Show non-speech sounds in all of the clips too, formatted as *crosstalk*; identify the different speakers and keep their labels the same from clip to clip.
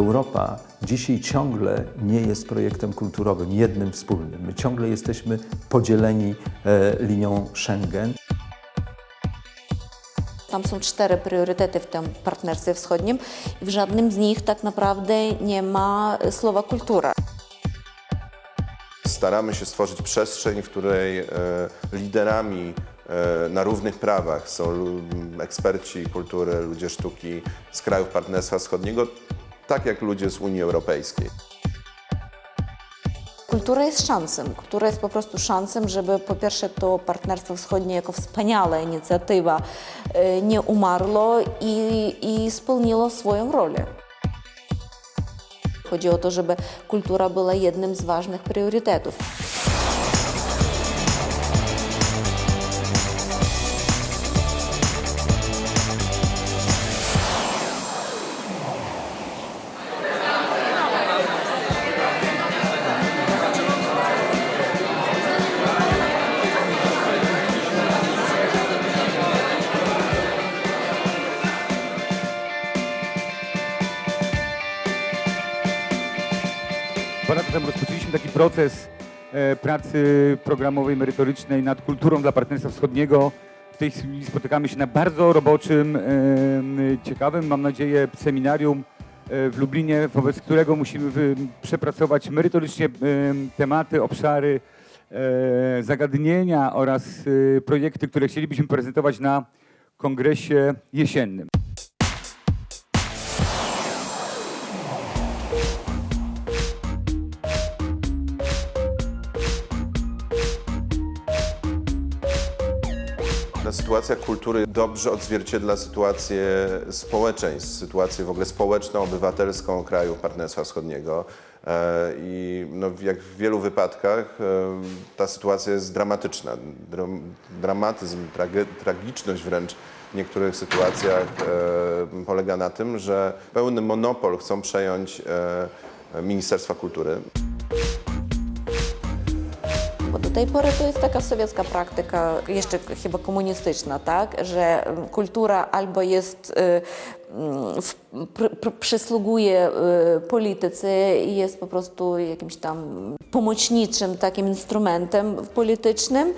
Speaker 1: Europa dzisiaj ciągle nie jest projektem kulturowym, jednym wspólnym. My ciągle jesteśmy podzieleni e, linią Schengen.
Speaker 2: Tam są cztery priorytety w tym partnerstwie wschodnim i w żadnym z nich tak naprawdę nie ma słowa kultura.
Speaker 3: Staramy się stworzyć przestrzeń, w której e, liderami e, na równych prawach są eksperci kultury, ludzie sztuki z krajów Partnerstwa Wschodniego, tak jak ludzie z Unii Europejskiej.
Speaker 2: Kultura jest szansą. Kultura jest po prostu szansą, żeby po pierwsze to partnerstwo wschodnie jako wspaniała inicjatywa e, nie umarło i, i spełniło swoją rolę. Chodzi o to, żeby kultura była jednym z ważnych priorytetów.
Speaker 4: Pracy programowej, merytorycznej nad kulturą dla Partnerstwa Wschodniego. W tej chwili spotykamy się na bardzo roboczym, ciekawym, mam nadzieję, seminarium e, w Lublinie, wobec którego musimy przepracować merytorycznie tematy, obszary, e, zagadnienia oraz e, projekty, które chcielibyśmy prezentować na kongresie jesiennym.
Speaker 3: Sytuacja kultury dobrze odzwierciedla sytuację społeczeństw, sytuację w ogóle społeczną, obywatelską krajów Partnerstwa Wschodniego. E, I no, jak w wielu wypadkach e, ta sytuacja jest dramatyczna. Dram, dramatyzm, trage, tragiczność wręcz w niektórych sytuacjach e, polega na tym, że pełny monopol chcą przejąć Ministerstwa Kultury.
Speaker 2: Do tej pory to jest taka sowiecka praktyka, jeszcze chyba komunistyczna, tak? że mm, kultura albo jest, y, mm, w, pr, pr, przysługuje y, polityce i jest po prostu jakimś tam pomocniczym takim instrumentem politycznym,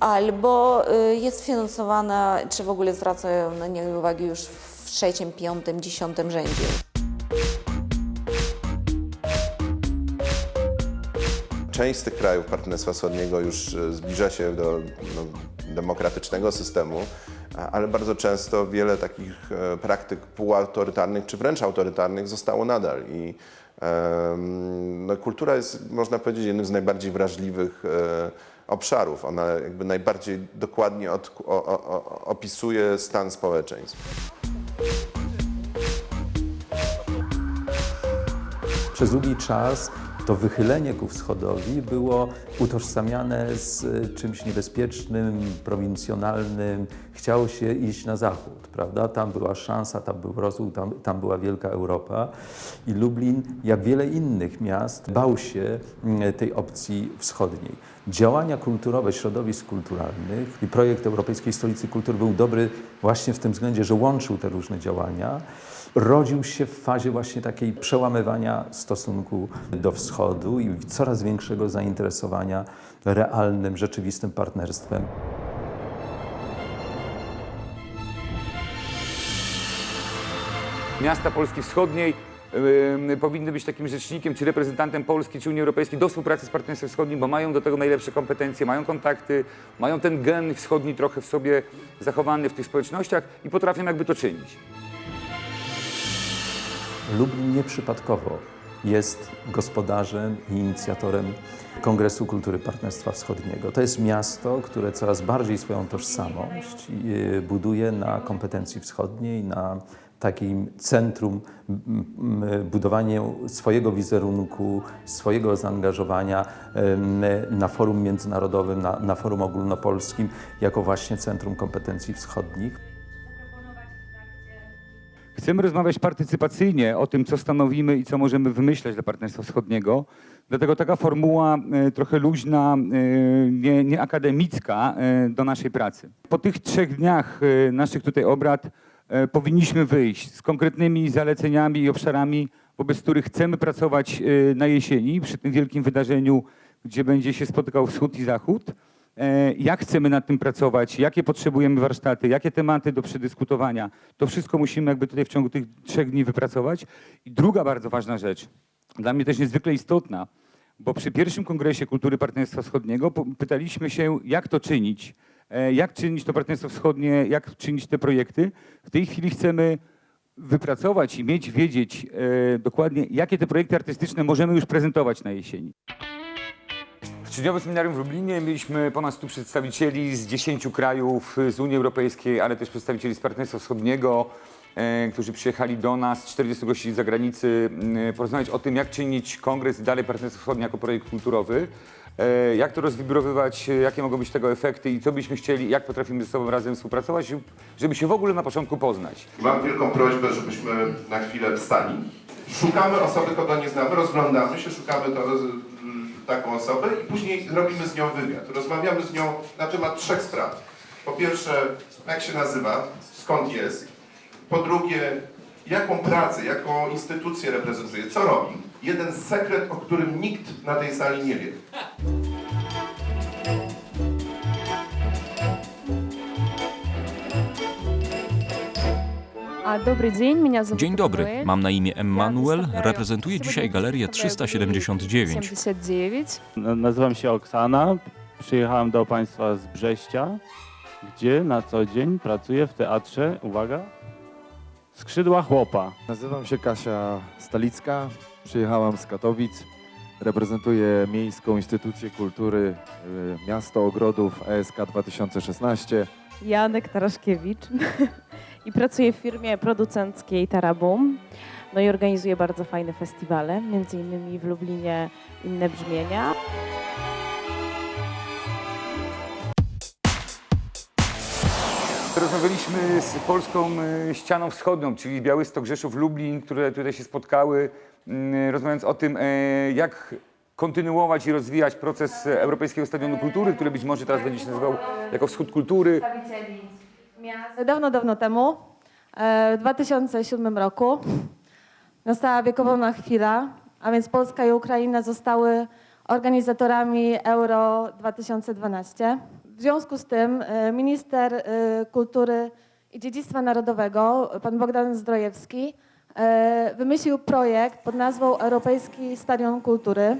Speaker 2: albo y, jest finansowana, czy w ogóle zwracają na nie uwagę już w trzecim, piątym, dziesiątym rzędzie.
Speaker 3: Część z tych krajów Partnerstwa Wschodniego już e, zbliża się do no, demokratycznego systemu, ale bardzo często wiele takich e, praktyk półautorytarnych czy wręcz autorytarnych zostało nadal. I no, kultura jest, można powiedzieć, jednym z najbardziej wrażliwych e, obszarów. Ona jakby najbardziej dokładnie od, o, o, opisuje stan społeczeństw.
Speaker 1: Przez długi czas to wychylenie ku wschodowi było utożsamiane z y, czymś niebezpiecznym, prowincjonalnym. Chciało się iść na zachód, prawda? Tam była szansa, tam był rozwój, tam, tam była wielka Europa. I Lublin, jak wiele innych miast, bał się mm, tej opcji wschodniej. Działania kulturowe, środowisk kulturalnych i projekt Europejskiej Stolicy Kultury był dobry właśnie w tym względzie, że łączył te różne działania rodził się w fazie właśnie takiej przełamywania stosunku do wschodu i coraz większego zainteresowania realnym, rzeczywistym partnerstwem.
Speaker 4: miasta Polski Wschodniej y, powinny być takim rzecznikiem, czy reprezentantem Polski, czy Unii Europejskiej do współpracy z Partnerstwem Wschodnim, bo mają do tego najlepsze kompetencje, mają kontakty, mają ten gen wschodni trochę w sobie zachowany w tych społecznościach i potrafią jakby to czynić.
Speaker 1: Lublin nieprzypadkowo jest gospodarzem i inicjatorem Kongresu Kultury Partnerstwa Wschodniego. To jest miasto, które coraz bardziej swoją tożsamość y, buduje na kompetencji wschodniej, na takim centrum budowaniu swojego wizerunku, swojego zaangażowania na forum międzynarodowym, na, na forum ogólnopolskim, jako właśnie centrum kompetencji wschodnich.
Speaker 4: Chcemy rozmawiać partycypacyjnie o tym, co stanowimy i co możemy wymyślać dla Partnerstwa Wschodniego. Dlatego taka formuła e, trochę luźna, e, nie, nie akademicka e, do naszej pracy. Po tych trzech dniach naszych tutaj obrad powinniśmy wyjść z konkretnymi zaleceniami i obszarami wobec których chcemy pracować na jesieni przy tym wielkim wydarzeniu, gdzie będzie się spotykał wschód i zachód. E, Jak chcemy nad tym pracować, jakie potrzebujemy warsztaty, jakie tematy do przedyskutowania. To wszystko musimy jakby tutaj w ciągu tych trzech dni wypracować. I druga bardzo ważna rzecz, dla mnie też niezwykle istotna, bo przy pierwszym Kongresie Kultury Partnerstwa Wschodniego pytaliśmy się, jak to czynić, e, jak czynić to Partnerstwo Wschodnie, jak czynić te projekty. W tej chwili chcemy wypracować i mieć, wiedzieć e, dokładnie, jakie te projekty artystyczne możemy już prezentować na jesieni. W trzydniowym seminarium w Lublinie mieliśmy ponad 100 przedstawicieli z 10 krajów z Unii Europejskiej, ale też przedstawicieli z Partnerstwa Wschodniego, e, którzy przyjechali do nas, 40 gości z zagranicy, m, porozmawiać o tym, jak czynić kongres i dalej Partnerstwo Wschodnie jako projekt kulturowy, e, jak to rozwibrowywać, e, jakie mogą być tego efekty i co byśmy chcieli, jak potrafimy ze sobą razem współpracować, żeby się w ogóle na początku poznać.
Speaker 3: Mam wielką prośbę, żebyśmy na chwilę wstali. Szukamy osoby, kogo nie znamy, rozglądamy się, szukamy to, taką osobę i później robimy z nią wywiad. Rozmawiamy z nią na temat trzech spraw. Po pierwsze, jak się nazywa, skąd jest. Po drugie, jaką pracę, jaką instytucję reprezentuje, co robi. Jeden sekret, o którym nikt na tej sali nie wie.
Speaker 5: Dzień
Speaker 6: dobry, mam na imię Emmanuel, reprezentuję dzisiaj Galerię 379.
Speaker 7: Nazywam się Oksana, przyjechałam do Państwa z Brześcia, gdzie na co dzień pracuję w teatrze, uwaga, Skrzydła Chłopa.
Speaker 8: Nazywam się Kasia Stalicka, przyjechałam z Katowic, reprezentuję Miejską Instytucję Kultury y, Miasto Ogrodów ESK 2016.
Speaker 9: Janek Taraszkiewicz. *laughs* i pracuję w firmie producenckiej Tarabum. No i organizuję bardzo fajne festiwale, między innymi w Lublinie Inne Brzmienia.
Speaker 4: Rozmawialiśmy z Polską e, Ścianą Wschodnią, czyli Białystok, Rzeszów, Lublin, które tutaj się spotkały, mm, rozmawiając o tym, e, jak kontynuować i rozwijać proces Europejskiego Stadionu Kultury, który być może teraz będzie się nazywał jako Wschód Kultury.
Speaker 9: Dawno, dawno temu, e, w 2007 roku, nastała wiekopomna chwila, a więc Polska i Ukraina zostały organizatorami Euro 2012. W związku z tym e, minister e, kultury i dziedzictwa narodowego, pan Bogdan Zdrojewski, wymyślił projekt pod nazwą Europejski Stadion Kultury.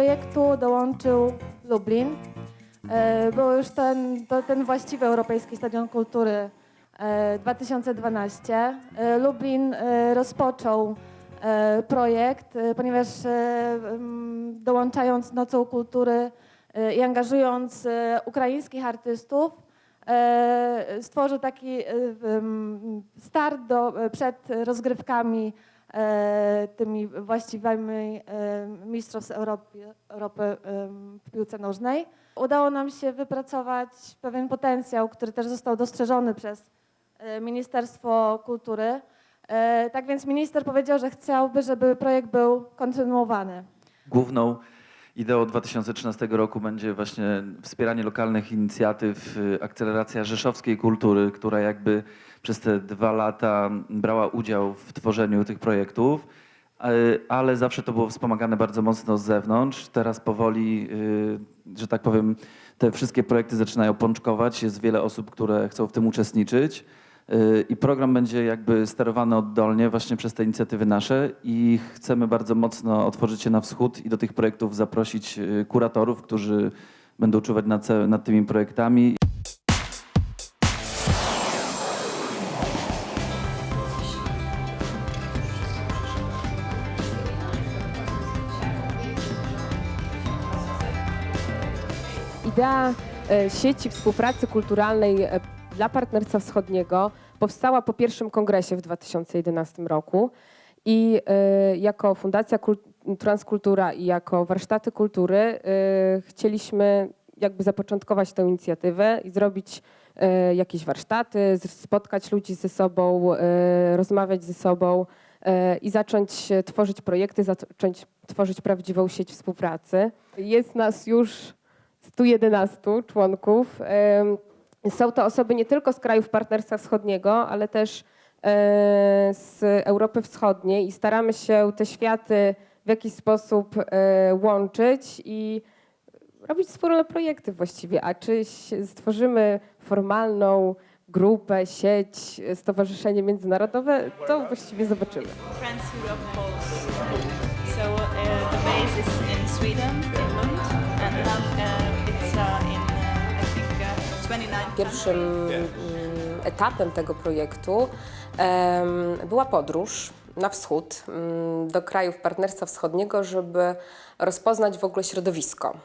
Speaker 9: Projektu dołączył Lublin. E, Był już ten, ten właściwy Europejski Stadion Kultury e, 2012. E, Lublin e, rozpoczął e, projekt, ponieważ dołączając Nocą Kultury i angażując ukraińskich artystów, stworzył taki start do, przed rozgrywkami tymi właściwymi e, mistrzostw Europy, Europy e, w piłce nożnej. Udało nam się wypracować pewien potencjał, który też został dostrzeżony przez e, Ministerstwo Kultury. E, Tak więc minister powiedział, że chciałby, żeby projekt był kontynuowany.
Speaker 10: Główną ideą 2013 roku będzie właśnie wspieranie lokalnych inicjatyw, akceleracja rzeszowskiej kultury, która jakby przez te dwa lata brała udział w tworzeniu tych projektów, y, ale zawsze to było wspomagane bardzo mocno z zewnątrz. Teraz powoli, y, że tak powiem, te wszystkie projekty zaczynają pączkować. Jest wiele osób, które chcą w tym uczestniczyć. Y, I program będzie jakby sterowany oddolnie właśnie przez te inicjatywy nasze i chcemy bardzo mocno otworzyć się na wschód i do tych projektów zaprosić kuratorów, którzy będą czuwać nad, nad tymi projektami.
Speaker 11: Idea e, sieci współpracy kulturalnej e, dla Partnerstwa Wschodniego powstała po pierwszym kongresie w 2011 roku i e, jako Fundacja Kul- Transkultura i jako Warsztaty Kultury chcieliśmy jakby zapoczątkować tę inicjatywę i zrobić jakieś warsztaty, spotkać ludzi ze sobą, rozmawiać ze sobą i zacząć tworzyć projekty, zacząć tworzyć prawdziwą sieć współpracy. Jest nas już 111 członków. Są to osoby nie tylko z krajów Partnerstwa Wschodniego, ale też e, z Europy Wschodniej i staramy się te światy w jakiś sposób e, łączyć i robić wspólne projekty właściwie. A czy stworzymy formalną grupę, sieć, stowarzyszenie międzynarodowe, to właściwie zobaczymy.
Speaker 12: So uh, the base is in Sweden, in and uh,
Speaker 13: Pierwszym mm, etapem tego projektu była podróż na wschód, mm, do krajów Partnerstwa Wschodniego, żeby rozpoznać w ogóle środowisko.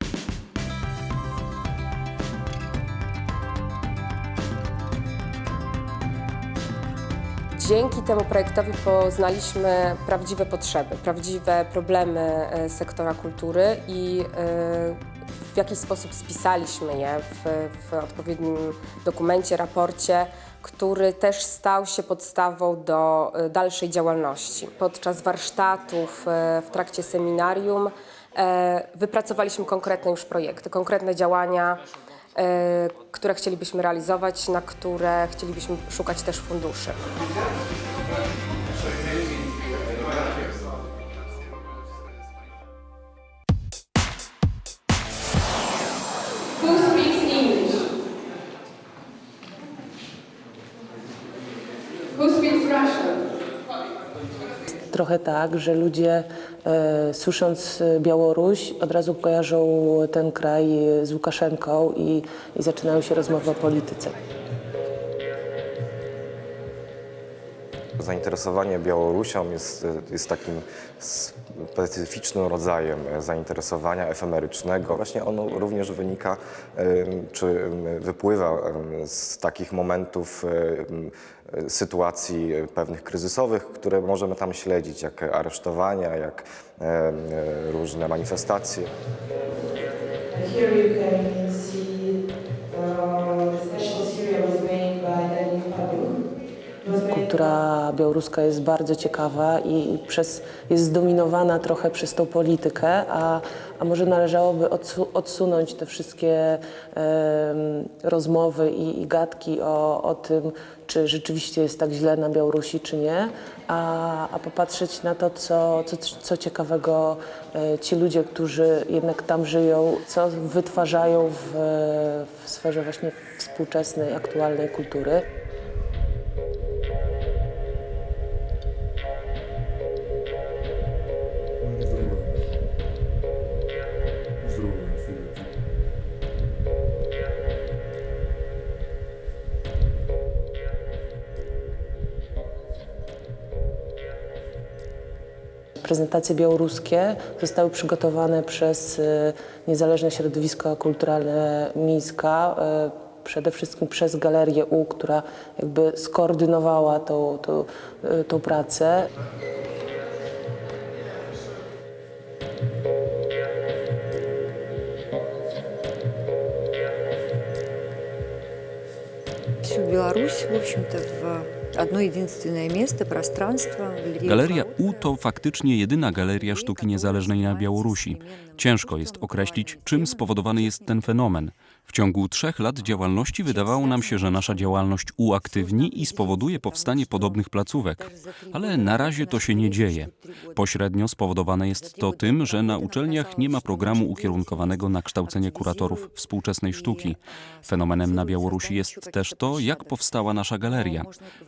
Speaker 13: Dzięki temu projektowi poznaliśmy prawdziwe potrzeby, prawdziwe problemy e, sektora kultury i e, w jakiś sposób spisaliśmy je w, w odpowiednim dokumencie, raporcie, który też stał się podstawą do e, dalszej działalności. Podczas warsztatów, e, w trakcie seminarium e, wypracowaliśmy konkretne już projekty, konkretne działania, które chcielibyśmy realizować, na które chcielibyśmy szukać też funduszy. Trochę tak, że ludzie e, słysząc e, Białoruś od razu kojarzą ten kraj z Łukaszenką i, i zaczynają się rozmowy o polityce.
Speaker 14: Zainteresowanie Białorusią jest, jest takim specyficznym rodzajem zainteresowania efemerycznego. Właśnie ono również wynika czy wypływa z takich momentów sytuacji pewnych kryzysowych, które możemy tam śledzić, jak aresztowania, jak em, różne manifestacje.
Speaker 15: Uh,
Speaker 13: Kultura białoruska jest bardzo ciekawa i, przez, jest zdominowana trochę przez tą politykę, a, a może należałoby odsu, odsunąć te wszystkie em, rozmowy i, i gadki o, o tym, czy rzeczywiście jest tak źle na Białorusi, czy nie, a, a popatrzeć na to, co, co, co ciekawego e, ci ludzie, którzy jednak tam żyją, co wytwarzają w, w sferze właśnie współczesnej, aktualnej kultury. Prezentacje białoruskie zostały przygotowane przez e, niezależne środowisko kulturalne Mińska, e, przede wszystkim przez Galerię U, która jakby skoordynowała tą, tą, e, tą pracę.
Speaker 15: всю Беларусь, в общем-то, в
Speaker 6: Galeria U to faktycznie jedyna galeria sztuki niezależnej na Białorusi. Ciężko jest określić, czym spowodowany jest ten fenomen. W ciągu trzech lat działalności wydawało nam się, że nasza działalność uaktywni i spowoduje powstanie podobnych placówek. Ale na razie to się nie dzieje. Pośrednio spowodowane jest to tym, że na uczelniach nie ma programu ukierunkowanego na kształcenie kuratorów współczesnej sztuki. Fenomenem na Białorusi jest też to, jak powstała nasza galeria.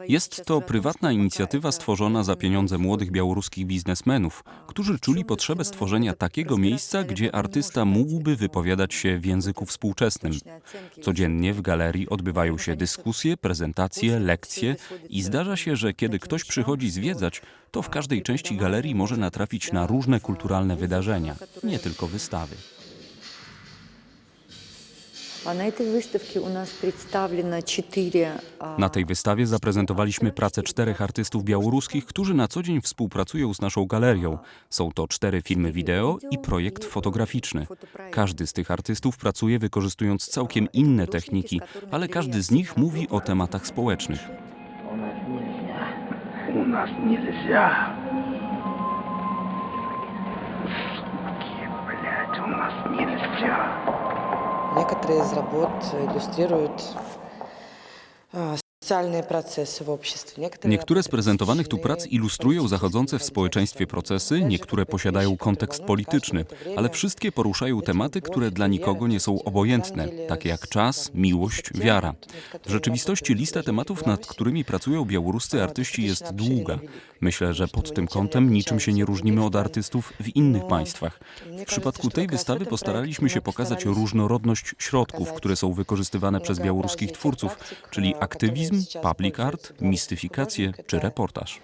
Speaker 6: Jest to prywatna inicjatywa stworzona za pieniądze młodych białoruskich biznesmenów, którzy czuli potrzebę stworzenia takiego miejsca, gdzie artysta mógłby wypowiadać się w języku współczesnym. Codziennie w galerii odbywają się dyskusje, prezentacje, lekcje i zdarza się, że kiedy ktoś przychodzi zwiedzać, to w każdej części galerii może natrafić na różne kulturalne wydarzenia, nie tylko wystawy. Na tej wystawie zaprezentowaliśmy pracę czterech artystów białoruskich, którzy na co dzień współpracują z naszą galerią. Są to cztery filmy wideo i projekt fotograficzny. Każdy z tych artystów pracuje wykorzystując całkiem inne techniki, ale każdy z nich mówi o tematach społecznych.
Speaker 16: У нас нельзя. Суки, блядь, у нас нельзя.
Speaker 15: Некоторые из работ иллюстрируют
Speaker 6: Niektóre z prezentowanych tu prac ilustrują zachodzące w społeczeństwie procesy, niektóre posiadają kontekst polityczny, ale wszystkie poruszają tematy, które dla nikogo nie są obojętne, takie jak czas, miłość, wiara. W rzeczywistości lista tematów, nad którymi pracują białoruscy artyści jest długa. Myślę, że pod tym kątem niczym się nie różnimy od artystów w innych państwach. W przypadku tej wystawy postaraliśmy się pokazać różnorodność środków, które są wykorzystywane przez białoruskich twórców, czyli aktywizm, public art, mistyfikację czy reportaż.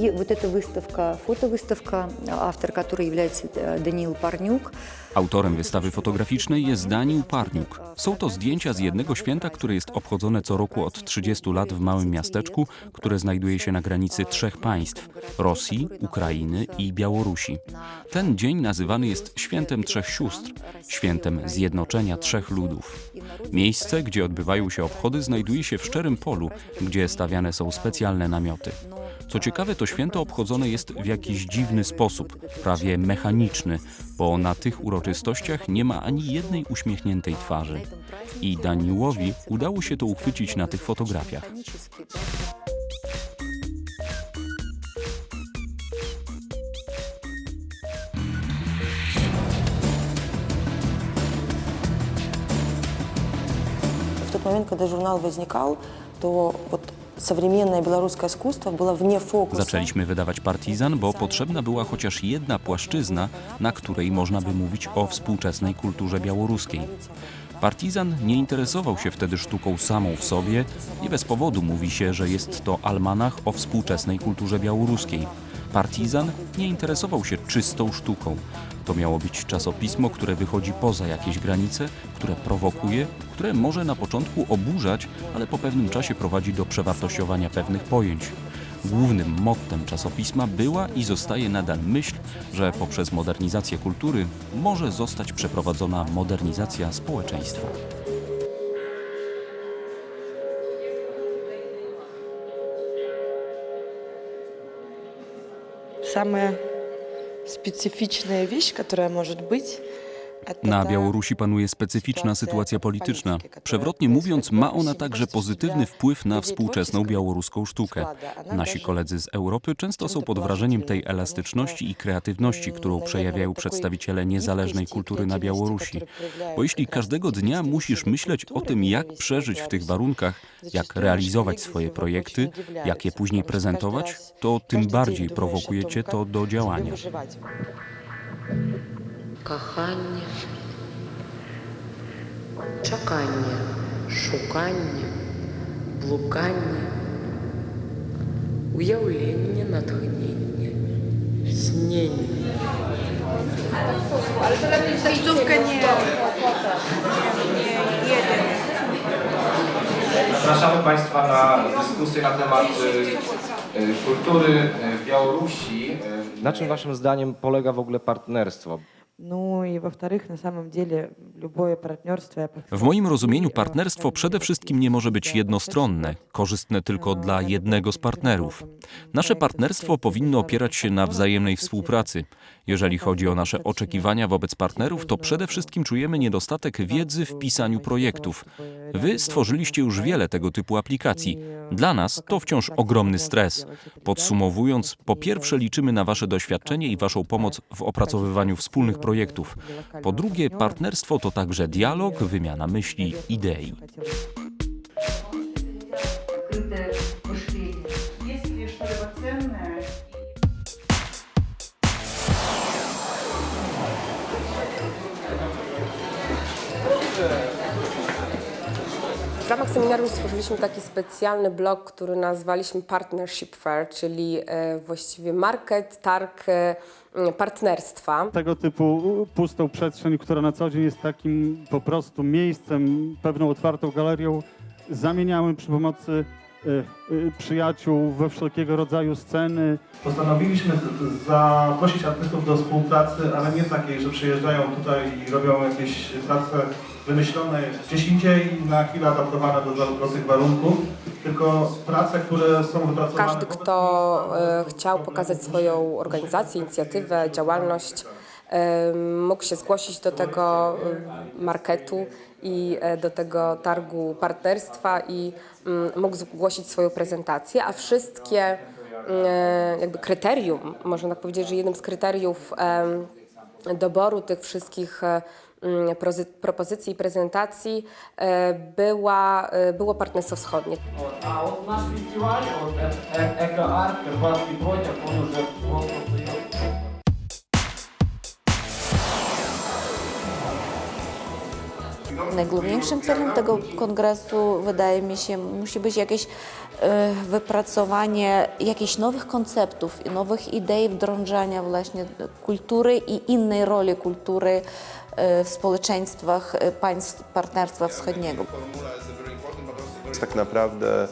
Speaker 17: И вот эта выставка, фотовыставка, автор которой является э, Даниил Парнюк,
Speaker 6: Autorem wystawy fotograficznej jest Daniel Parniuk. Są to zdjęcia z jednego święta, które jest obchodzone co roku od 30 lat w małym miasteczku, które znajduje się na granicy trzech państw Rosji, Ukrainy i Białorusi. Ten dzień nazywany jest Świętem Trzech Sióstr, świętem zjednoczenia trzech ludów. Miejsce, gdzie odbywają się obchody, znajduje się w szczerym polu, gdzie stawiane są specjalne namioty. Co ciekawe, to święto obchodzone jest w jakiś dziwny sposób, prawie mechaniczny, bo na tych uroczystościach nie ma ani jednej uśmiechniętej twarzy. I Daniłowi udało się to uchwycić na tych fotografiach.
Speaker 18: В тот момент, когда журнал возникал, то вот
Speaker 6: Zaczęliśmy wydawać Partizan, bo potrzebna była chociaż jedna płaszczyzna, na której można by mówić o współczesnej kulturze białoruskiej. Partizan nie interesował się wtedy sztuką samą w sobie, nie bez powodu mówi się, że jest to almanach o współczesnej kulturze białoruskiej. Partizan nie interesował się czystą sztuką. To miało być czasopismo, które wychodzi poza jakieś granice, które prowokuje, które może na początku oburzać, ale po pewnym czasie prowadzi do przewartościowania pewnych pojęć. Głównym mottem czasopisma była i zostaje nadal myśl, że poprzez modernizację kultury może zostać przeprowadzona modernizacja społeczeństwa.
Speaker 15: Самая специфичная вещь, которая может быть,
Speaker 6: Na Białorusi panuje specyficzna sytuacja polityczna. Przewrotnie mówiąc, ma ona także pozytywny wpływ na współczesną białoruską sztukę. Nasi koledzy z Europy często są pod wrażeniem tej elastyczności i kreatywności, którą przejawiają przedstawiciele niezależnej kultury na Białorusi. Bo jeśli każdego dnia musisz myśleć o tym, jak przeżyć w tych warunkach, jak realizować swoje projekty, jak je później prezentować, to tym bardziej prowokuje cię to do działania
Speaker 15: выживать.
Speaker 19: Кохання, чекання, шукання, блукання, уявлення, натхнення, снення.
Speaker 20: Taksówka nie, nie jedzie.
Speaker 21: Zapraszamy Państwa na dyskusję na temat y, y, kultury y, w Białorusi. Y,
Speaker 14: Na czym Waszym zdaniem polega w ogóle partnerstwo?
Speaker 6: W moim rozumieniu partnerstwo przede wszystkim nie może być jednostronne, korzystne tylko dla jednego z partnerów. Nasze partnerstwo powinno opierać się na wzajemnej współpracy. Jeżeli chodzi o nasze oczekiwania wobec partnerów, to przede wszystkim czujemy niedostatek wiedzy w pisaniu projektów. Wy stworzyliście już wiele tego typu aplikacji. Dla nas to wciąż ogromny stres. Podsumowując, po pierwsze liczymy na Wasze doświadczenie i Waszą pomoc w opracowywaniu wspólnych projektów po drugie, partnerstwo to także dialog, wymiana myśli, idei.
Speaker 13: Ramach seminarium stworzyliśmy taki specjalny blog, który nazwaliśmy Partnership Fair, czyli e, właściwie market, targ e, partnerstwa.
Speaker 7: Tego typu pustą przestrzeń, która na co dzień jest takim po prostu miejscem, pewną otwartą galerią, zamieniamy przy pomocy
Speaker 22: y, przyjaciół we wszelkiego rodzaju sceny. Postanowiliśmy zaprosić artystów do współpracy, ale nie takiej, że przyjeżdżają tutaj i robią jakieś prace wymyślone gdzieś indziej, na chwilę adaptowane do, do tych warunków, tylko prace, które są wypracowane...
Speaker 13: Każdy, kto e, chciał pokazać swoją organizację, inicjatywę, działalność, e, mógł się zgłosić do tego e, marketu i do tego targu partnerstwa i mm, mógł zgłosić swoją prezentację, a wszystkie jakby kryterium, można tak powiedzieć, że jednym z kryteriów doboru tych wszystkich Mm, propozycji i prezentacji e, była, e, było Partnerstwo Wschodnie.
Speaker 23: A
Speaker 2: Najgłówniejszym celem tego kongresu, wydaje mi się, musi być jakieś e, wypracowanie jakichś nowych konceptów i nowych idei wdrążania właśnie kultury i innej roli kultury w społeczeństwach e, państw Partnerstwa Wschodniego.
Speaker 3: Jest tak naprawdę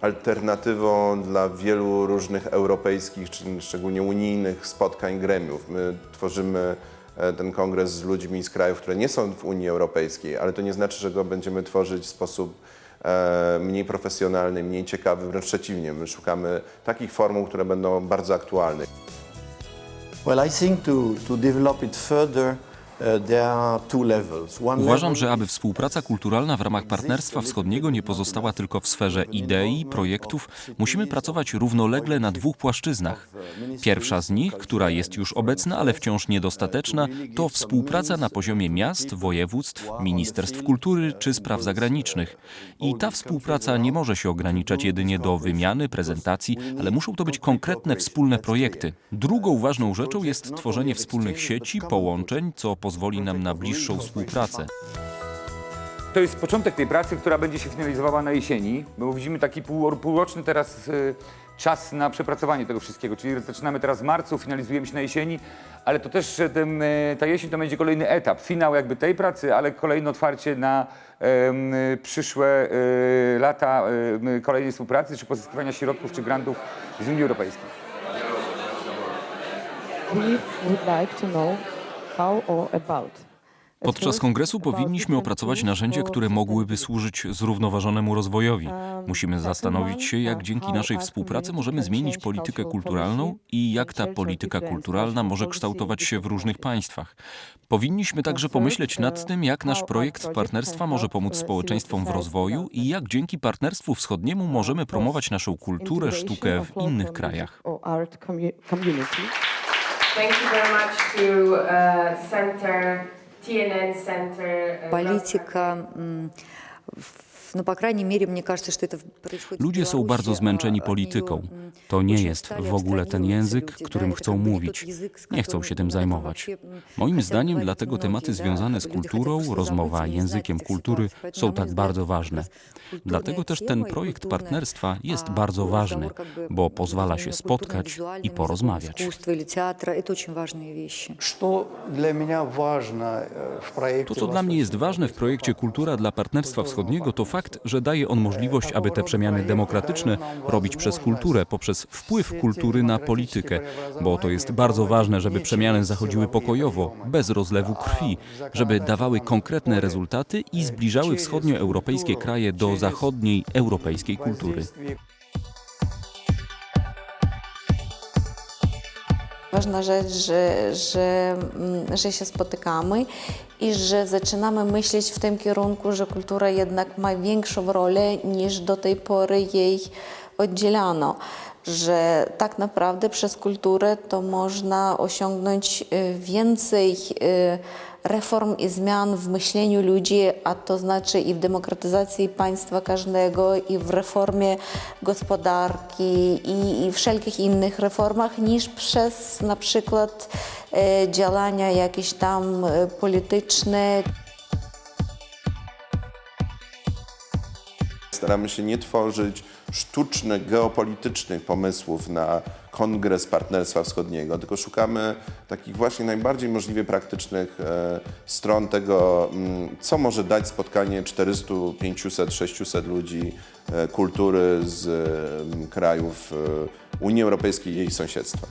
Speaker 3: alternatywą dla wielu różnych europejskich, czy szczególnie unijnych spotkań gremiów. My tworzymy e, ten kongres z ludźmi z krajów, które nie są w Unii Europejskiej, ale to nie znaczy, że go będziemy tworzyć w sposób e, mniej profesjonalny, mniej ciekawy, wręcz przeciwnie. My szukamy takich formuł, które będą bardzo aktualne.
Speaker 24: Well, I think to, to develop it further, uh,
Speaker 6: Uważam, że aby współpraca kulturalna w ramach Partnerstwa Wschodniego nie pozostała tylko w sferze idei, projektów, musimy pracować równolegle na dwóch płaszczyznach. Pierwsza z nich, która jest już obecna, ale wciąż niedostateczna, to współpraca na poziomie miast, województw, ministerstw kultury czy spraw zagranicznych. I ta współpraca nie może się ograniczać jedynie do wymiany, prezentacji, ale muszą to być konkretne wspólne projekty. Drugą ważną rzeczą jest tworzenie wspólnych sieci, połączeń, co pozwoli nam na bliższą współpracę.
Speaker 4: To jest początek tej pracy, która będzie się finalizowała na jesieni, bo widzimy taki pół, półroczny teraz y, czas na przepracowanie tego wszystkiego, czyli zaczynamy teraz w marcu, finalizujemy się na jesieni, ale to też że ten, y, ta jesień to będzie kolejny etap, finał jakby tej pracy, ale kolejne otwarcie na y, przyszłe y, lata y, kolejnej współpracy, czy pozyskiwania środków, czy grantów z Unii Europejskiej.
Speaker 25: We would like to know.
Speaker 6: Podczas kongresu powinniśmy opracować narzędzia, które mogłyby służyć zrównoważonemu rozwojowi. Musimy zastanowić się, jak dzięki naszej współpracy możemy zmienić politykę kulturalną i jak ta polityka kulturalna może kształtować się w różnych państwach. Powinniśmy także pomyśleć nad tym, jak nasz projekt partnerstwa może pomóc społeczeństwom w rozwoju i jak dzięki Partnerstwu Wschodniemu możemy promować naszą kulturę, sztukę w innych krajach.
Speaker 13: Thank you very much to uh, Center, TNN Center. uh,
Speaker 17: Политика, м, в- ну, по крайней мере, мне кажется, что это происходит в
Speaker 6: Ludzie są
Speaker 17: Беларуси,
Speaker 6: bardzo zmęczeni
Speaker 17: а,
Speaker 6: polityką.
Speaker 17: её, м,
Speaker 6: To nie
Speaker 17: очень
Speaker 6: jest
Speaker 17: стали
Speaker 6: w ogóle ten język,
Speaker 17: абстрагировать
Speaker 6: którym
Speaker 17: люди, да,
Speaker 6: chcą
Speaker 17: это как бы не
Speaker 6: mówić.
Speaker 17: тот язык, с
Speaker 6: Nie chcą się tym
Speaker 17: которым, на котором
Speaker 6: zajmować.
Speaker 17: вообще, м,
Speaker 6: Moim
Speaker 17: хотят
Speaker 6: zdaniem
Speaker 17: говорить
Speaker 6: dlatego
Speaker 17: многие,
Speaker 6: tematy
Speaker 17: да,
Speaker 6: związane z
Speaker 17: люди хотят
Speaker 6: kulturą,
Speaker 17: просто
Speaker 6: rozmowa
Speaker 17: забыть, не знать
Speaker 6: językiem
Speaker 17: этих
Speaker 6: kultury
Speaker 17: ситуаций. Поэтому,
Speaker 6: są
Speaker 17: на мой
Speaker 6: tak
Speaker 17: взгляд,
Speaker 6: bardzo
Speaker 17: как
Speaker 6: ważne.
Speaker 17: раз культурная
Speaker 6: Dlatego też
Speaker 17: тема
Speaker 6: ten
Speaker 17: и
Speaker 6: projekt
Speaker 17: культурная,
Speaker 6: partnerstwa jest
Speaker 17: а,
Speaker 6: bardzo ważny,
Speaker 17: разговор как бы
Speaker 6: bo pozwala się
Speaker 17: между
Speaker 6: spotkać
Speaker 17: культурно-визуальным
Speaker 6: i
Speaker 17: языком
Speaker 6: porozmawiać.
Speaker 17: искусства или театра. Это очень важные вещи.
Speaker 24: Что для меня важно э, в проекте
Speaker 6: To, co dla mnie jest ważne w projekcie Kultura dla Partnerstwa Wschodniego, to fakt, że daje on możliwość, aby te przemiany demokratyczne robić przez kulturę, poprzez wpływ kultury na politykę, bo to jest bardzo ważne, żeby przemiany zachodziły pokojowo, bez rozlewu krwi, żeby dawały konkretne rezultaty i zbliżały wschodnioeuropejskie kraje do zachodniej europejskiej kultury.
Speaker 2: Ważna rzecz, że, że, mm, że się spotykamy i że zaczynamy myśleć w tym kierunku, że kultura jednak ma większą rolę niż do tej pory jej oddzielano. Że tak naprawdę przez kulturę to można osiągnąć y, więcej y, reform i zmian w myśleniu ludzi, a to znaczy i w demokratyzacji państwa każdego, i w reformie gospodarki, i, i wszelkich innych reformach, niż przez na przykład e, działania jakieś tam e, polityczne.
Speaker 3: Staramy się nie tworzyć sztucznych, geopolitycznych pomysłów na Kongres Partnerstwa Wschodniego, tylko szukamy takich właśnie najbardziej możliwie praktycznych e, stron tego, mm, co może dać spotkanie 400, 500, 600 ludzi e, kultury z mm, krajów e, Unii Europejskiej i jej sąsiedztwa.